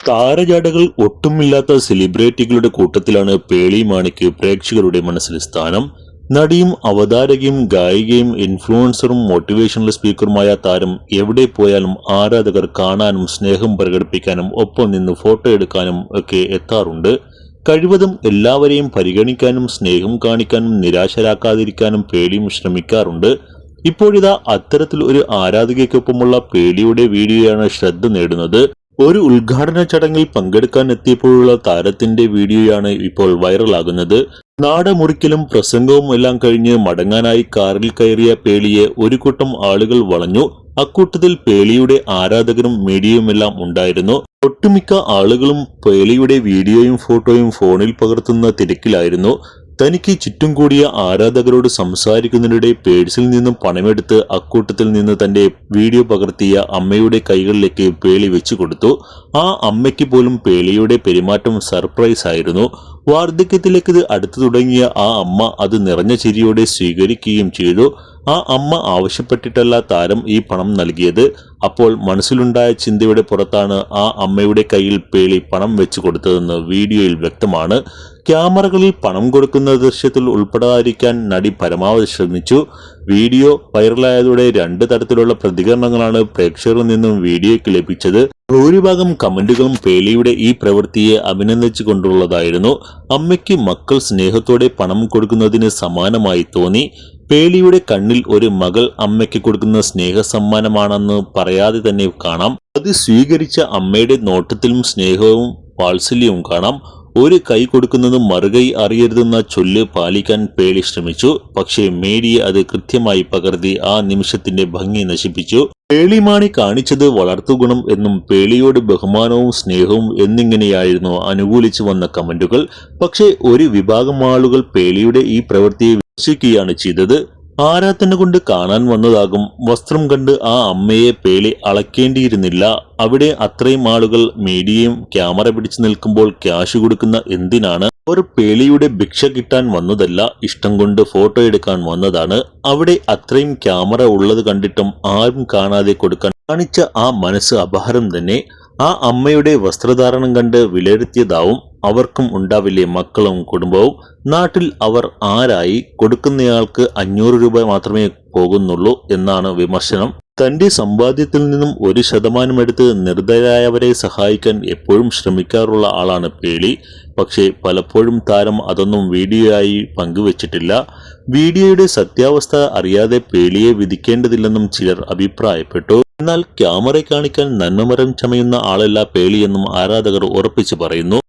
താരജാടകൾ ഒട്ടുമില്ലാത്ത സെലിബ്രിറ്റികളുടെ കൂട്ടത്തിലാണ് പേളി മാണിക്ക് പ്രേക്ഷകരുടെ മനസ്സിൽ സ്ഥാനം. നടിയും അവതാരകയും ഗായികയും ഇൻഫ്ലുവൻസറും മോട്ടിവേഷണൽ സ്പീക്കറുമായ താരം എവിടെ പോയാലും ആരാധകർ കാണാനും സ്നേഹം പ്രകടിപ്പിക്കാനും ഒപ്പം നിന്ന് ഫോട്ടോ എടുക്കാനും ഒക്കെ എത്താറുണ്ട്. കഴിവതും എല്ലാവരെയും പരിഗണിക്കാനും സ്നേഹം കാണിക്കാനും നിരാശരാക്കാതിരിക്കാനും പേളിയും ശ്രമിക്കാറുണ്ട്. ഇപ്പോഴിതാ അത്തരത്തിൽ ഒരു ആരാധികയ്ക്കൊപ്പമുള്ള പേടിയുടെ വീഡിയോയാണ് ശ്രദ്ധ നേടുന്നത്. ഒരു ഉദ്ഘാടന ചടങ്ങിൽ പങ്കെടുക്കാൻ എത്തിയപ്പോഴുള്ള താരത്തിന്റെ വീഡിയോയാണ് ഇപ്പോൾ വൈറലാകുന്നത്. നാടമുറിക്കലും പ്രസംഗവും എല്ലാം കഴിഞ്ഞ് മടങ്ങാനായി കാറിൽ കയറിയ പേളിയെ ഒരു കൂട്ടം ആളുകൾ വളഞ്ഞു. അക്കൂട്ടത്തിൽ പേളിയുടെ ആരാധകരും മീഡിയയുമെല്ലാം ഉണ്ടായിരുന്നു. ഒട്ടുമിക്ക ആളുകളും പേളിയുടെ വീഡിയോയും ഫോട്ടോയും ഫോണിൽ പകർത്തുന്ന തിരക്കിലായിരുന്നു. തനിക്ക് ചുറ്റും കൂടിയ ആരാധകരോട് സംസാരിക്കുന്നതിനിടെ പേഴ്സിൽ നിന്നും പണമെടുത്ത് അക്കൂട്ടത്തിൽ നിന്ന് തന്റെ വീഡിയോ പകർത്തിയ അമ്മയുടെ കൈകളിലേക്ക് പേളി വെച്ചു കൊടുത്തു. ആ അമ്മയ്ക്ക് പോലും പേളിയുടെ പെരുമാറ്റം സർപ്രൈസ് ആയിരുന്നു. വാർദ്ധക്യത്തിലേക്ക് ഇത് അടുത്തു തുടങ്ങിയ ആ അമ്മ അത് നിറഞ്ഞ ചിരിയോടെ സ്വീകരിക്കുകയും ചെയ്തു. ആ അമ്മ ആവശ്യപ്പെട്ടിട്ടല്ല താരം ഈ പണം നൽകിയത്. അപ്പോൾ മനസ്സിലുണ്ടായ ചിന്തയുടെ പുറത്താണ് ആ അമ്മയുടെ കയ്യിൽ പേളി പണം വെച്ചു കൊടുത്തതെന്ന് വീഡിയോയിൽ വ്യക്തമാണ്. ക്യാമറകളിൽ പണം കൊടുക്കുന്ന ദൃശ്യത്തിൽ ഉൾപ്പെടാതിരിക്കാൻ നടി പരമാവധി ശ്രമിച്ചു. വീഡിയോ വൈറലായതോടെ രണ്ട് തരത്തിലുള്ള പ്രതികരണങ്ങളാണ് പ്രേക്ഷകരിൽ നിന്നും വീഡിയോയ്ക്ക് ലഭിച്ചത്. ഭൂരിഭാഗം കമന്റുകളും പേളിയുടെ ഈ പ്രവൃത്തിയെ അഭിനന്ദിച്ചു കൊണ്ടുള്ളതായിരുന്നു അമ്മയ്ക്ക് മക്കൾ സ്നേഹത്തോടെ പണം കൊടുക്കുന്നതിന് സമാനമായി തോന്നി. പേളിയുടെ കണ്ണിൽ ഒരു മകൾ അമ്മയ്ക്ക് കൊടുക്കുന്ന സ്നേഹ സമ്മാനമാണെന്ന് പറയാതെ തന്നെ കാണാം. അത് സ്വീകരിച്ച അമ്മയുടെ നോട്ടത്തിലും സ്നേഹവും വാത്സല്യവും കാണാം. ഒരു കൈ കൊടുക്കുന്നത് മറുകൈ അറിയരുതെന്ന ചൊല്ല് പാലിക്കാൻ പേളി ശ്രമിച്ചു. പക്ഷേ മേരി അത് കൃത്യമായി പകർത്തി ആ നിമിഷത്തിന്റെ ഭംഗി നശിപ്പിച്ചു. പേളിമാണി കാണിച്ചത് വളർത്തുഗുണം എന്നും പേളിയോട് ബഹുമാനവും സ്നേഹവും എന്നിങ്ങനെയായിരുന്നു അനുകൂലിച്ചു വന്ന കമന്റുകൾ. പക്ഷേ ഒരു വിഭാഗം ആളുകൾ പേളിയുടെ ഈ പ്രവൃത്തിയെ വിമർശിക്കുകയാണ് ചെയ്തത്. ആരാധന കൊണ്ട് കാണാൻ വന്നതാകും. വസ്ത്രം കണ്ട് ആ അമ്മയെ പേളി അളക്കേണ്ടിയിരുന്നില്ല. അവിടെ അത്രയും ആളുകൾ മീഡിയയും ക്യാമറ പിടിച്ചു നിൽക്കുമ്പോൾ ക്യാഷ് കൊടുക്കുന്ന എന്തിനാണ്? ഒരു പേളിയുടെ ഭിക്ഷ കിട്ടാൻ വന്നതല്ല ഇഷ്ടം കൊണ്ട് ഫോട്ടോ എടുക്കാൻ വന്നതാണ്. അവിടെ അത്രയും ക്യാമറ ഉള്ളത് കണ്ടിട്ടും ആരും കാണാതെ കൊടുക്കാൻ കാണിച്ച ആ മനസ്സ് അപഹാരം തന്നെ. ആ അമ്മയുടെ വസ്ത്രധാരണം കണ്ട് വിലയിരുത്തിയതാവും. അവർക്കും ഉണ്ടാവില്ലേ മക്കളും കുടുംബവും? നാട്ടിൽ അവർ ആരായി? കൊടുക്കുന്നയാൾക്ക് അഞ്ഞൂറ് രൂപ മാത്രമേ പോകുന്നുള്ളൂ എന്നാണ് വിമർശനം. തന്റെ സമ്പാദ്യത്തിൽ നിന്നും ഒരു ശതമാനം എടുത്ത് നിർദ്ധരായവരെ സഹായിക്കാൻ എപ്പോഴും ശ്രമിക്കാറുള്ള ആളാണ് പേളി. പക്ഷേ പലപ്പോഴും താരം അതൊന്നും വീഡിയോയായി പങ്കുവച്ചിട്ടില്ല. വീഡിയോയുടെ സത്യാവസ്ഥ അറിയാതെ പേളിയെ വിധിക്കേണ്ടതില്ലെന്നും ചിലർ അഭിപ്രായപ്പെട്ടു. എന്നാൽ ക്യാമറ കാണിക്കാൻ നന്മമരം ചമയുന്ന ആളല്ല പേളിയെന്നും ആരാധകർ ഉറപ്പിച്ചു പറയുന്നു.